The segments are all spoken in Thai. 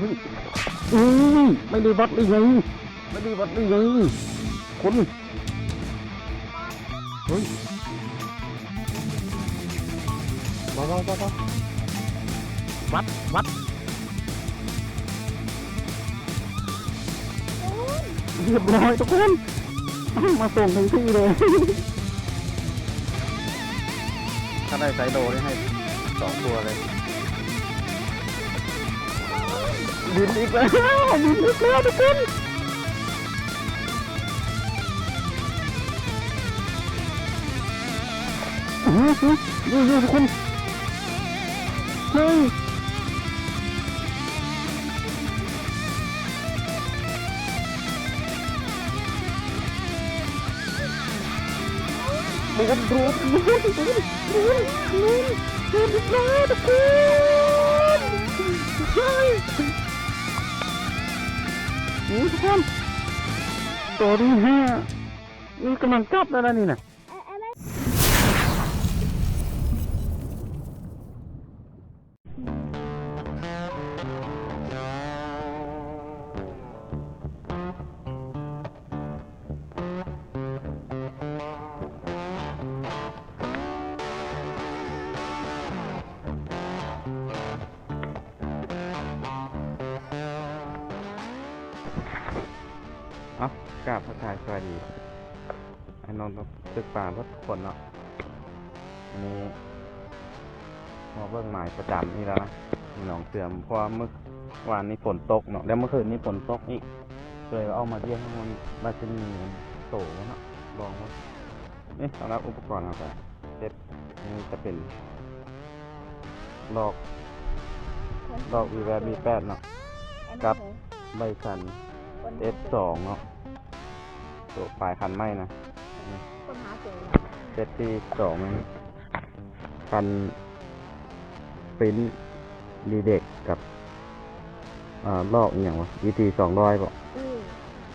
เฮ้ยอุ้ยไม่ได้วัดได้ไงไม่ได้วัดได้ไงคนเฮ้ยเบาเบาเบาเบาวัดวัดเรียบร้อยทุกคนมาส่งถึงที่เลย ถ้าได้ไซโดนี่ให้สองตัวเลย บินอีกแล้วบินอีกแล้วทุกคนโอ้โหดูดูทุกคนเฮ้ยมันก็ดูดูดูดูดูดูดูดูทุกคนเฮ้ย นี่ทุกคนตัวที่ห้านี่กำลังจับแล้วนะนี่นะ กราบพระทายสวัสดีไอ้นนท์ตึกป่าพัดคนเนาะอันนี้มาเบิ่งหมายประจำนี่แล้วนะมีหนองเสื่อมเพราะเมื่อวานนี้ฝนตกเนาะแล้วเมื่อคืนนี้ฝนตกอีกเลยเอามาเยี่ยมมันบาชินีโตเนาะลองว่านี่สำหรับอุปกรณ์เราไปเซ็ตนี่จะเป็นลอกลอกวีแวร์บีแปดเนาะกับใบสัน F2 เนาะ ตัวปลายคันไม้นะคนหาเจอเซตที่สองมันคันปริ้นดีเด็กกับอ่าลอกอหย่างวะวีทีสองร้อยบอกอือ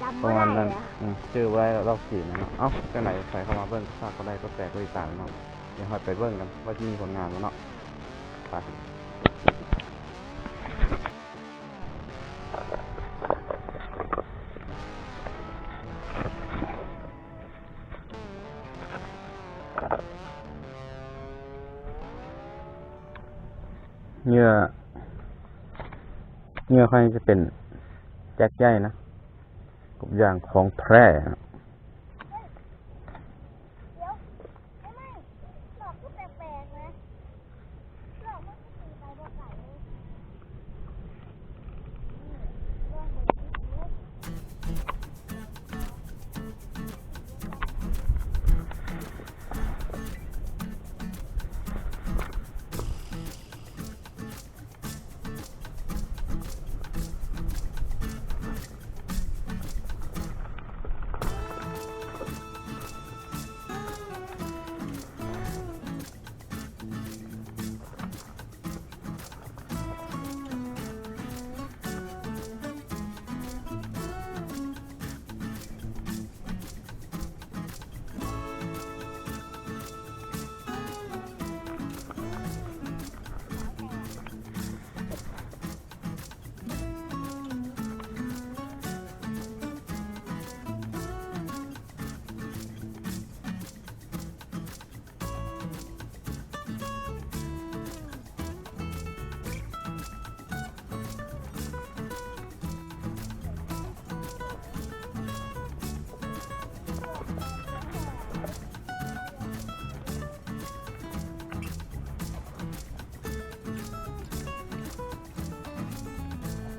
จำปไม่ระมาณได้นั้นอะอืมชื่อไว้ลอกสีนะเนาะเอ้าจังไหนใส่เข้ามาเบิ้งฝากก็ได้ก็แตกก็ติดตามเนาะเดี๋ยวหอยไปเบิ้งกันว่าจะมีผลงานแล้วเนาะไป เหงื่อเหงื่อค่อยจะเป็นแจ็คใหญ่นะกบอย่างของแพร่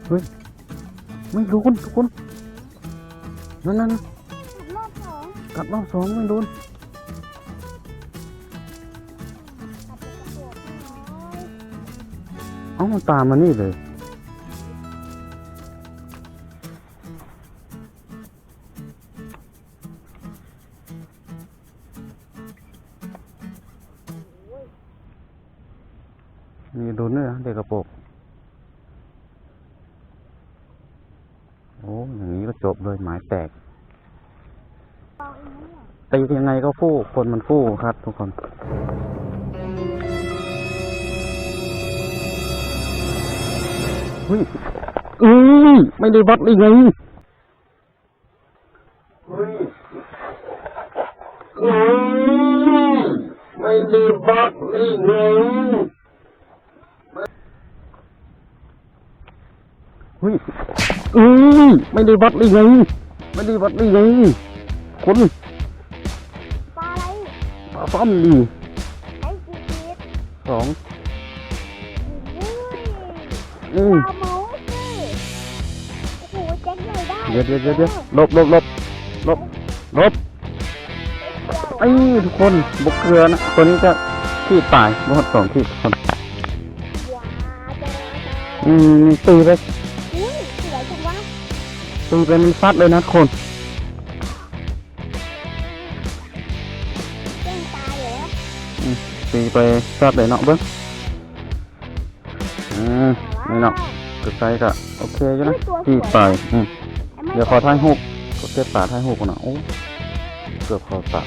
ไม่รู้คุณทุกคนนั่นนั่นรอบสองกลับรอบสองไม่โดนกลับไปกระโดดน้อยเอ้ามันตามมานี่เลย โอ้อย่างนี้ก็จบเลยหมายแตกเอาเองนะเนี่ยตียังไงก็ฟู่คนมันฟู่ครับ ทุกคนเฮ้ยอือไม่ได้วัดเลยไงไม่ได้วัดเลยไงเฮ้ย อือไม่ได้วัดเลยไง ไม่ได้วัดเลยไงคนปลาอะไรปลาซ้ำดีไอ้กีกีดสองอุ้ยอืมปลาเมาส์สิโอ้โหแจ็คใหญ่ได้เดี๋ยวเดี๋ยวเดี๋ยวเดี๋ยวหลบหลบหลบหลบหลบไอ้ทุกคนบกเกลือนะตัวนี้จะขีดตายบดสองขีดทุกคนว้าเจออืมตีไป ตีไปมันซัดเลยนะทุกคนเจ้งตายเหรออืมตีไปซัดเลยเนาะเบิ้งอืมนี่เนาะกระไซก็โอเคอยู่นะขีดตายอืมไอ้ไม่เดี๋ยวขอถ่ายรูปก็เก็บป่าถ่ายรูปกันนะโอ้เกือบเขอป่า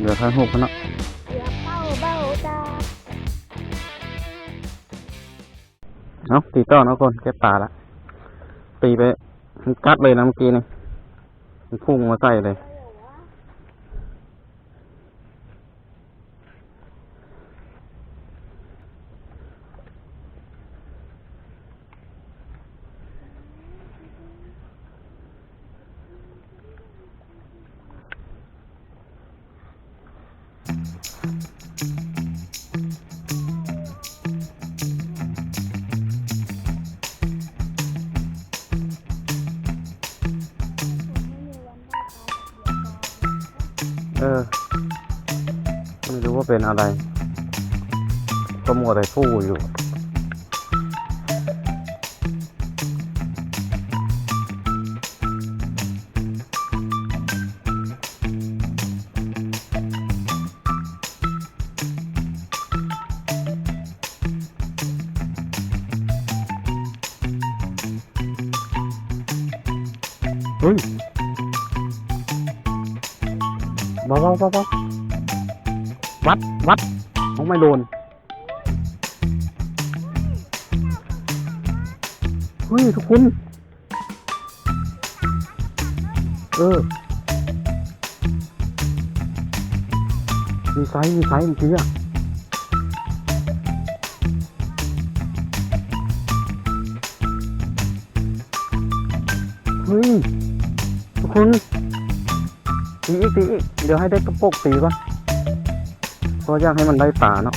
เดี๋ยวถ่ายรูปกันเนาะเดี๋ยวเป้าเบ้าจ้าเนาะตีต่อนะทุกคนเก็บป่าละ ตีไปมันกัดเลยนะเมื่อกี้นี่มันพุ่งมาใส่เลย เออ ไม่รู้ว่าเป็นอะไรก็มัวแต่ฟู่อยู่ โดนเฮ้ยทุกคน เออ มีไซส์มีไซส์เมื่อกี้อะเฮ้ย ทุกคนตีอีกตีอีกเดี๋ยวให้ได้กระโปกตีป่ะ เพราอยากให้มันได้ป่าเนาะ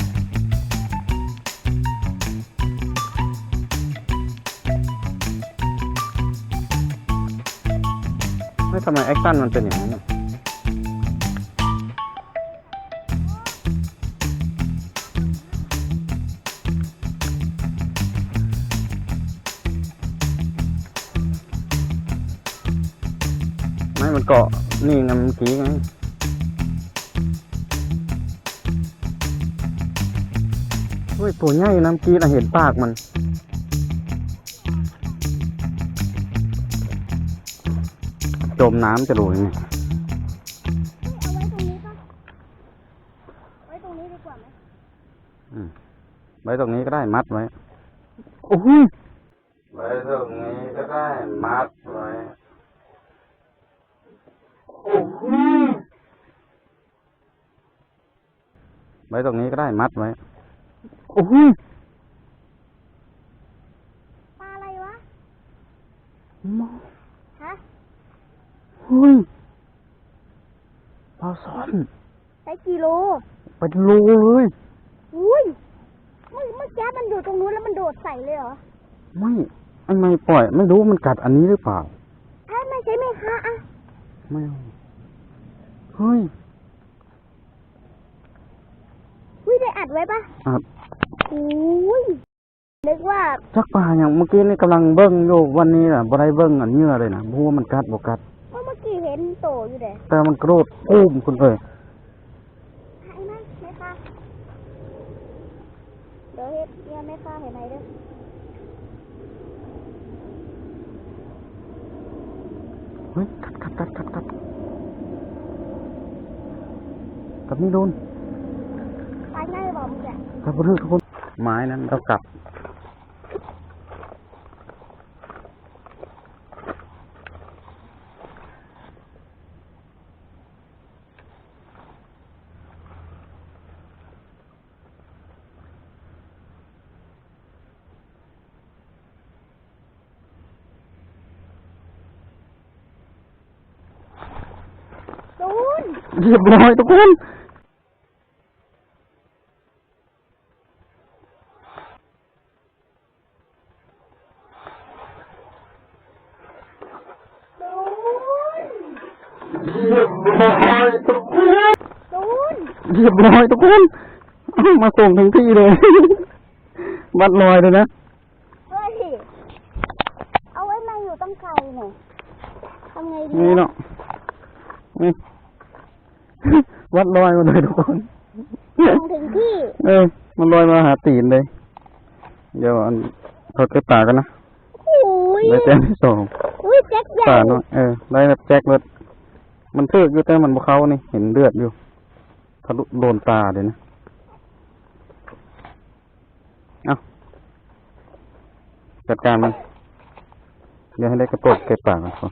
ไม่ทำไมแอคชั่นมันเป็นอย่างนั้นไม่มันเกาะนี่ไงเมื่อกี้ไง เฮ้ยตัวใหญ่นะเมื่อกี้เราเห็นปากมัน จมน้ำจะรู้ยังไงเอาไว้ตรงนี้ปะไว้ตรงนี้ดีกว่าไหมไว้ตรงนี้ก็ได้มัดไว้โอ้ยไว้ตรงนี้ก็ได้มัดไว้โอ้โหไว้ตรงนี้ก็ได้มัดไว้ โอ้โหปลาอะไรวะมอฮะเฮ้ยปลาซ่อนใช้กิโลเป็นโลเลยอุ้ยเมื่อเมื่อกี้มันอยู่ตรงนู้นแล้วมันโดดใส่เลยเหรอ ไม่ไอ้ไม่ปล่อย ไม่รู้มันกัดอันนี้หรือเปล่าถ้าไม่ใช่ไหมคะอะไม่เอาเฮ้ย อุ้ยได้อัดไว้ปะอัด อุ้ยนึกว่าจักป่าอย่างเมื่อกี้นี่กำลังเบิ้งอยู่วันนี้น่ะบ่ได้เบิ้งอันเนื้อเลยนะเพราะว่ามันกัดบ่กัดเมื่อกี้เห็นโตอยู่เด้แต่มันกระโดดปุ้มคุณเอ้ยไอ้นั่นไหมคะเดี๋ยวเฮ็ดเนี่ยไม่ค่าเห็นไหมเด้อเฮ้ยกัดกัดกัดกัดกัดกัดไม่โดนตายง่ายบอกมึงแหละกัดบ่ได้ทุกคน ไม้นั้นเรากลับ เรียบร้อยทุกคน เรียบร้อยทุกคนเอามาส่งถึงที่เลย วัดลอยเลยนะเฮ้ยเอาไว้มาอยู่ต้องไกลหน่อยทำไงดีนี่เนาะนี่วัดลอยมาเลยทุกคนส่งถึงที่ เออ มันลอยมาหาตีนเลย เดี๋ยวอันทอดกระป่ากันนะโอ้ยได้แจ้งที่สองอุ้ยแจ็คใหญ่ป่าเนาะเออได้แบบแจ็คเลยมันเทือกอยู่แต่มันบ่เข้านี่เห็นเลือดอยู่ ทะลุโดนตาเลยนะเอาจัดการมัน เดี๋ยวให้ได้กระโปรงเก็บปากันก่อน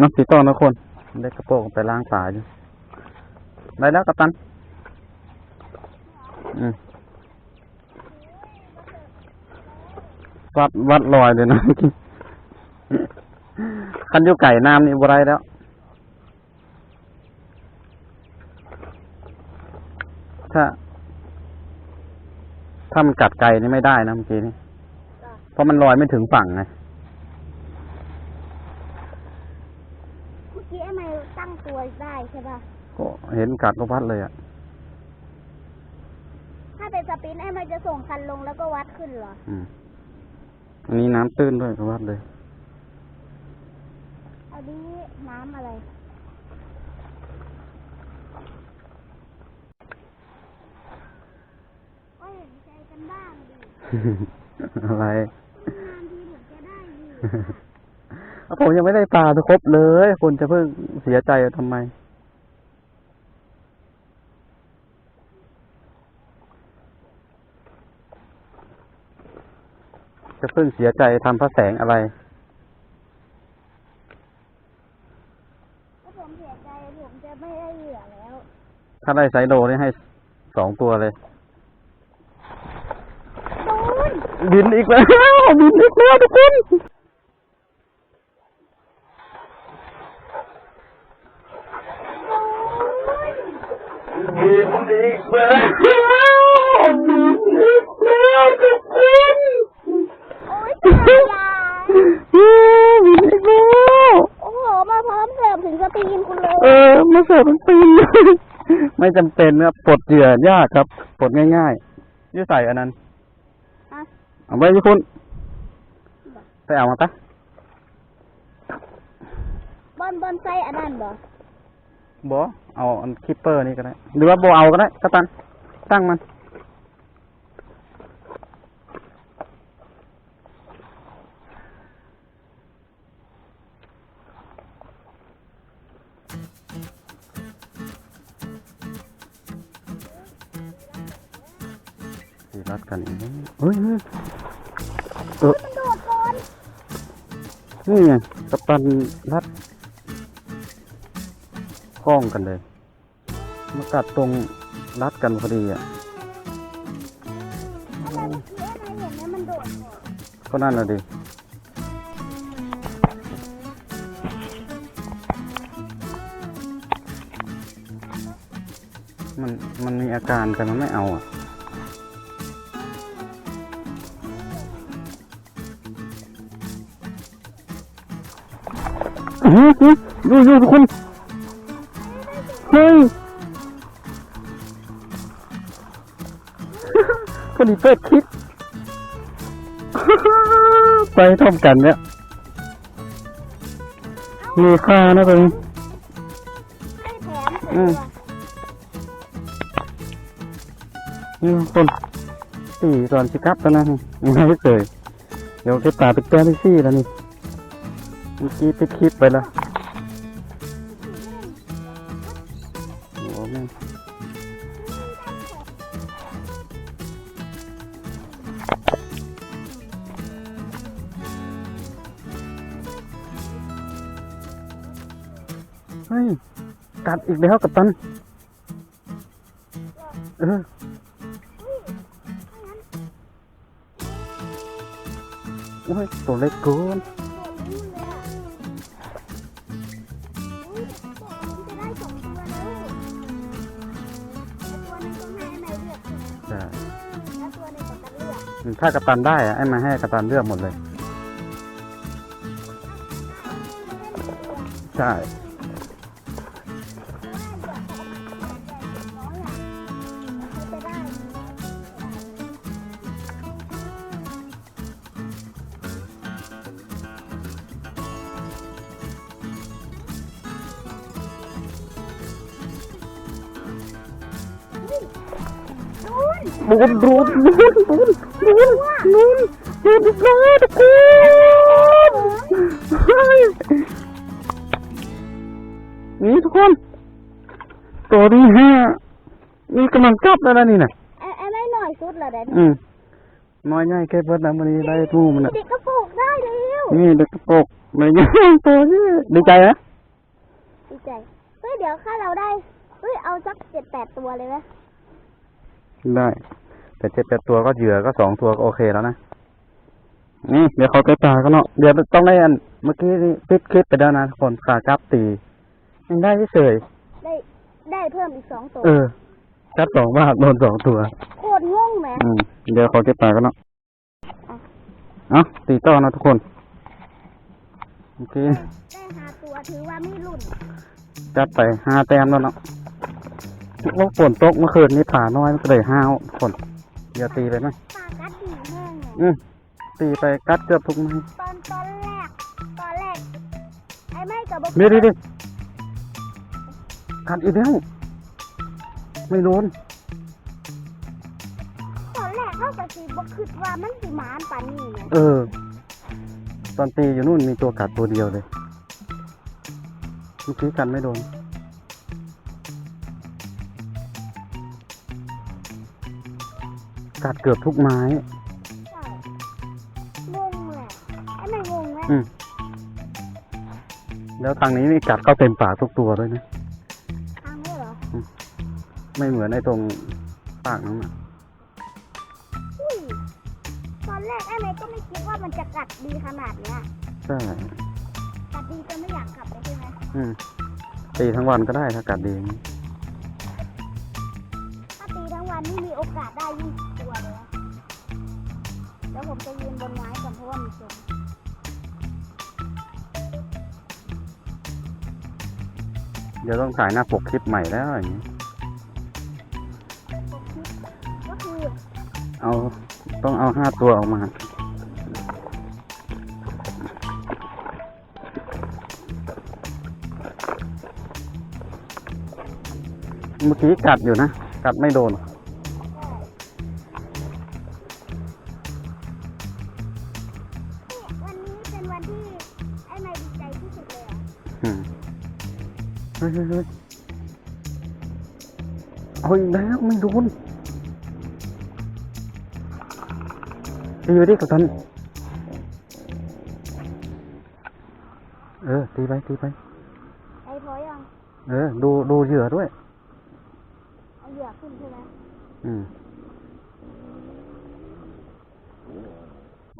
น้ำสีต้อนนะคน ได้กระโปรงไปล้างตาอยู่ได้แล้วกัปตัน อืมวัดวัดลอยเลยนะ คันอยู่ไก่น้ำนี่บ่ได้แล้ว ถ้าถ้ามันกัดไก่นี่ไม่ได้นะเมื่อกี้นี่เพราะมันลอยไม่ถึงฝั่งไงเมื่อกี้ไอ้ไม่ตั้งตัวได้ใช่ป่ะก็เห็นกัดก็พัดเลยอะ ถ้าเป็นสปรินต์ไอ้ไม่จะส่งคันลงแล้วก็วัดขึ้นเหรอ อืมอันนี้น้ำตื้นด้วยก็วัดเลย อันนี้น้ำอะไร ก็เห็นใจกันบ้างดิอะไรนานทีผมจะได้ดีผมยังไม่ได้ปลาจะครบเลย คุณจะเพิ่งเสียใจทำไมจะเพิ่งเสียใจทำพระแสงอะไร ถ้าผมเสียใจผมจะไม่ได้เหลือแล้ว ถ้าได้ไซโดนี่ให้สองตัวเลยตูนบินอีกแล้ว บินอีกแล้วทุกคนบินอีกแล้วบินอีกแล้วทุกคนโอ้ยตายยายบินอีกแล้วโอ้โห มาพร้อมเสิร์ฟถึงสตรีนคุณเลย เออ มาเสิร์ฟเป็นปี ไม่จำเป็นครับปลดเหยื่อยากครับปลดง่ายๆยืดใส่อันนั้นฮะเอาไว้ที่คุณไปเอามาปะบอลบอลไซอันนั้นบ่บอเอาอันคิปเปอร์นี่ก็ได้หรือว่าโบเอาก็ได้กัปตันตั้งมัน สีรัดกันอีกเฮ้ยเฮ้ยเออนี่ไงกัปตันรัดคล้องกันเลยมากัดตรงรัดกันพอดีอะเมื่อกี้อะไรเห็นไหมมันโดดก่อนก็นั่นน่ะดิมันมันมีอาการแต่มันไม่เอาอะ อื้อหือดูดูทุกคนเฮ้ยพอดีเปิดคลิปไปทอมกันเนี่ยมีค่านะตรงนี้อืมนี่คนสี่ตอนสิครับตอนนั้นไม่เคยเดี๋ยวไปป่าไปแก้ที่ซี่แล้วนี่ มื่อกี้ไปดคลิปไปแล้วโอ้แม่เฮ้ย กัดอีกแล้วกับตัน เออโอ้ยตัวเล็กเกิน ถ้ากัปตันได้อะไอ้มาให้กัปตันเลือกหมดเลย ใช่ นู่นดูนดูนดูนดูนดูนดูนดูนดูนเลยทุกคนเฮ้ยนี่ทุกคนตัวที่ห้านี่กำลังกลับแล้วนะนี่นะไอ้ไอ้ไม่หน่อยสุดเหรอเด็ดอืมน้อยใหญ่แค่เบิดนะวันนี้ได้ทูมันอะเด็กกระโปรงได้เร็วนี่เด็กกระโปกไม่ใหญ่ตัวนี้ดีใจนะดีใจเฮ้ยเดี๋ยวถ้าเราได้เฮ้ยเอาสักเจ็ดแปดตัวเลยไหมได้ แต่เจ็ดแปดตัวก็เหยื่อก็สองตัวก็โอเคแล้วนะนี่เดี๋ยวเขาไปป่ากันเนาะเดี๋ยวต้องได้อันเมื่อกี้นี่ปิดคลิปไปแล้วนะทุกคนขากลับตียังได้เฉยได้ได้เพิ่มอีกสองตัวๆเออจับสองบาทโดนสองตัวโคตรงงไหมอืมเดี๋ยวเขาเก็บป่ากันเนาะเอาตีต่อนะทุกคนโอเคได้หาตัวถือว่ามีรุ่นจัดไปห้าแต้มแล้วเนาะโอ้ฝนตกเมื่อคืนนี้ผ่าน้อยมันก็เลยห้าวทุกคน อย่าตีไปไหมปลากัดดีแห้งเลยอืมตีไปกัดเกือบทุกไม้ตอนตอนแรกตอนแรกไอ้ไม่กับบอกเดี๋ยวดิดิกัดอีกแล้วไม่โดนตอนแรกเขาก็สิบ่คิดว่ามันสิหมานปานนี้ไงเออ ตอนตีอยู่นู่นมีตัวกัดตัวเดียวเลยเมื่อกี้กันไม่โดน กัดเกือบทุกไม้ ใช่งงแหละไอ้ไม่งงไหมอืม แล้วทางนี้นี่กัดเข้าเต็มปากทุกตัวเลยนะ ทางนี้เหรอไม่เหมือนไอ้ตรงปากนั้นอะอุ้ยตอนแรกไอ้ไม่ก็ไม่คิดว่ามันจะกัดดีขนาดเนี้ยใช่ กัดดีจนไม่อยากกลับเลยใช่ไหมอืมตีทั้งวันก็ได้ถ้ากัดดีถ้ เดี๋ยวต้องถ่ายหน้าปกคลิปใหม่แล้วอย่างนี้ ก็คือเอาต้องเอาห้าตัวออกมา เมื่อกี้กัดอยู่นะ กัดไม่โดน เฮ้ยเฮ้ยเฮ้ยเอาอีกแล้วไม่โดนตีไปดิกับตันเออ ตีไป ตีไป ไอ้พอยัง เออ ดู ดูเหยื่อด้วย เอาเหยื่อขึ้นใช่ไหมอืม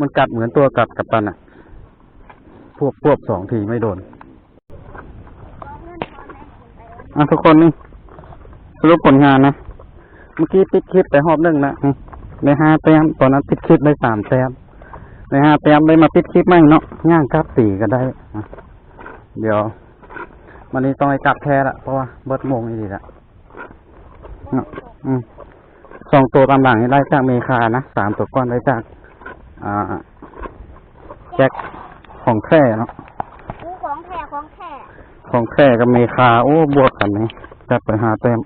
มันกัดเหมือนตัวกัดกับตันอะ พวบพวบสองทีไม่โดน ขอเงินทอนแม่ผมไปแล้ว อะทุกคนนี่สรุปผลงานนะ เมื่อกี้ปิดคลิปไปหอบหนึ่งนะในห้าแต้มตอนนั้นปิดคลิปได้สามแต้มในห้าแต้มได้มาปิดคลิปใหม่เนาะย่างกลับสี่ก็ได้เดี๋ยววันนี้ต้องไปกลับแท้ละเพราะว่าเบิดโมงอีดีละเนาะอืมสองตัวตามหลังนี่ได้จากเมคานะสามตัวก้อนได้จาก อ่า แจ็คของแท้เนาะ ของแท้กับเมคาโอ้บวกกันนะจัดไปหาเต็ม